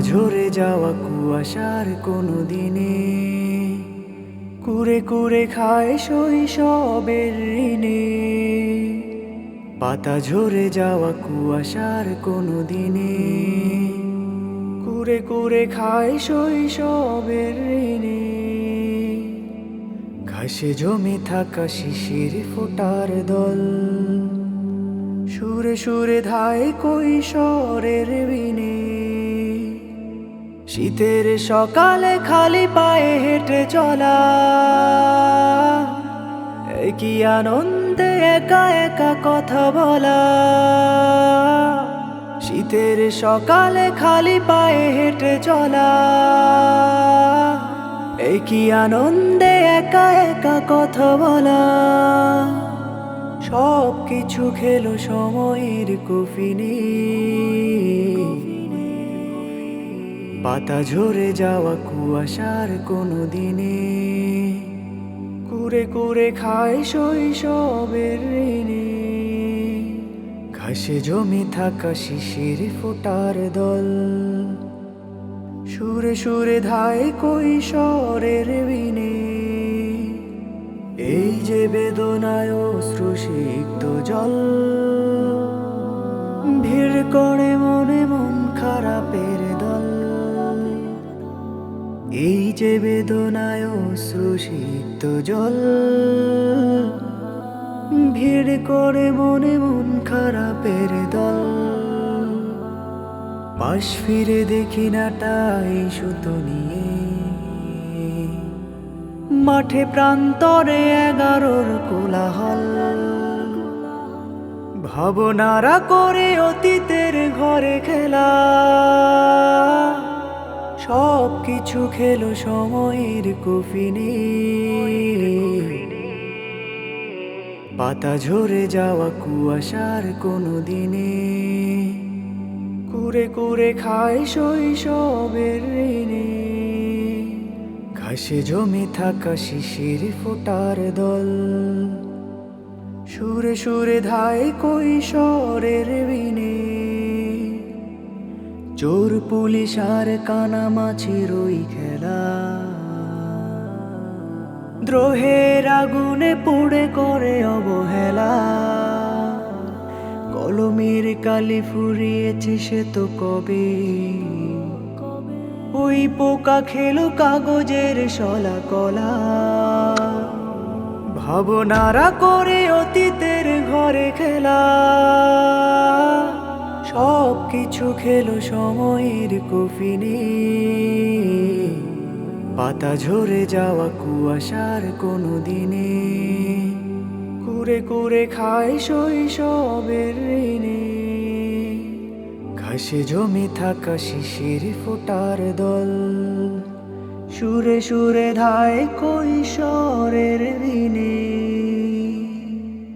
ঝরে যাওয়া কুয়াশার কোনো দিনে কুরে কুরে খায় শৈশবের ঋণে। পাতা ঝরে যাওয়া কুয়াশার কোনো দিনে কুরে কুরে খায় শৈশবের ঋণে। ঘাসে জমে থাকা শিশির ফোটার দল সুরে সুরে ধায় কৈশোরের বিনে। শীতের সকালে খালি পায়ে হেঁটে চলা। কি আনন্দে একা একা কথা বলা। শীতের সকালে খালি পায়ে হেঁটে চলা। কি আনন্দে একা একা কথা বলা। সব কিছু খেলো সময়ের কফিনে। পাতা ঝরে যাওয়া কুয়াশার কোনো দিনে। কুরে কুরে খায় শৈশবের ঋণে। ঘাসে জমে থাকা শিশির ফোটার দল। সুরে সুরে ধায় কৈশোরের বিনে। এই যে বেদনায় অশ্রুসিক্ত জল, ভিড় করে মনে মন খারাপের দল। এই যে বেদনায় অশ্রুসিক্ত জল, ভিড় করে মনে মন খারাপের দল। পাশ ফিরে দেখি না তাই সুতো নিয়ে মাঠে প্রান্তরে এগারোর কোলাহল। ভাবনারা করে অতীতের ঘরে খেলা। সব কিছু খেলো সময়ের কফিনে। পাতা ঝরে যাওয়া কুয়াশার কোনো দিনে। কুরে কুরে খায় শৈশবের ঋণে। ঘাসে জমে থাকা শিশির ফোটার দল। সুরে সুরে ধায় কৈশোরের বিনে। চোর, পুলিশ আর কানা মাছির ওই খেলা। দ্রোহের আগুনে পুড়ে করে অবহেলা। কলমের কালি ফুরিয়েছে সে তো কবে? ওই পোকা খেলো কাগজের শলা কলা। ভাবনারা করে অতীতের ঘরে খেলা। সব কিছু খেলো সময়ের কফিনে। পাতা ঝরে যাওয়া কুয়াশার কোনো দিনে। কুরে কুরে খায় শৈশবের ঘাসে জমে থাকা শিশির ফোটার দল। সুরে সুরে ধায় কৈশোরের দিনে